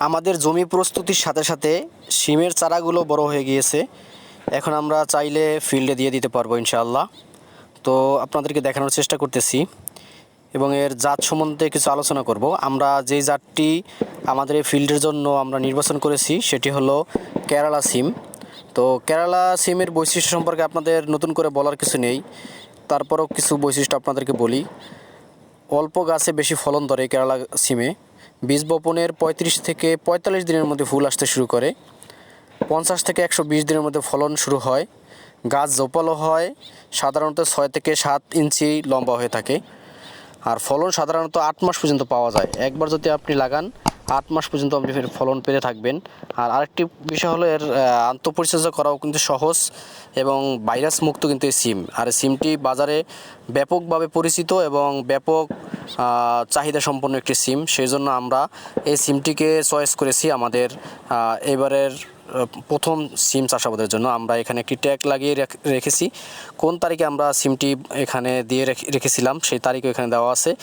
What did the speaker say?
আমাদের জমি প্রস্তুতির সাথে সাথে সিমের চারাগুলো বড় হয়ে গিয়েছে। এখন আমরা চাইলে ফিল্ডে দিয়ে দিতে পারব ইনশাআল্লাহ। তো আপনাদেরকে দেখানোর চেষ্টা করতেছি এবং এর জাত সম্বন্ধে কিছু আলোচনা করব। আমরা যেই জাতটি আমাদের এই ফিল্ডের জন্য আমরা নির্বাচন করেছি সেটি হলো কেরালা সিম। তো কেরালা সিমের বৈশিষ্ট্য সম্পর্কে আপনাদের নতুন করে বলার কিছু নেই। তারপরও কিছু বৈশিষ্ট্য আপনাদেরকে বলি। অল্প গাছে বেশি ফলন ধরে কেরালা সিমে। বীজ বপনের পঁয়ত্রিশ থেকে পঁয়তাল্লিশ দিনের মধ্যে ফুল আসতে শুরু করে। পঞ্চাশ থেকে একশো বিশ দিনের মধ্যে ফলন শুরু হয়। গাছ জোপালো হয়, সাধারণত ছয় থেকে সাত ইঞ্চি লম্বা হয়ে থাকে। আর ফলন সাধারণত আট মাস পর্যন্ত পাওয়া যায়। একবার যদি আপনি লাগান আট মাস পর্যন্ত আপনি ফলন পেতে থাকবেন। আর আরেকটি বিষয় হলো এর আন্তঃপরিচর্যা করাও কিন্তু সহজ এবং ভাইরাস মুক্ত কিন্তু এই সিম। আর সিমটি বাজারে ব্যাপকভাবে পরিচিত এবং ব্যাপক চাহিদা সম্পন্ন একটি সিম। সেই জন্য আমরা এই সিমটিকে চয়েস করেছি আমাদের এবারের প্রথম সিম চাষাবাদের জন্য। আমরা এখানে একটি ট্যাগ লাগিয়ে রেখ- রেখেছি। কোন তারিখে আমরা সিমটি এখানে দিয়ে রেখে- রেখেছিলাম সেই তারিখও এখানে দেওয়া আছে।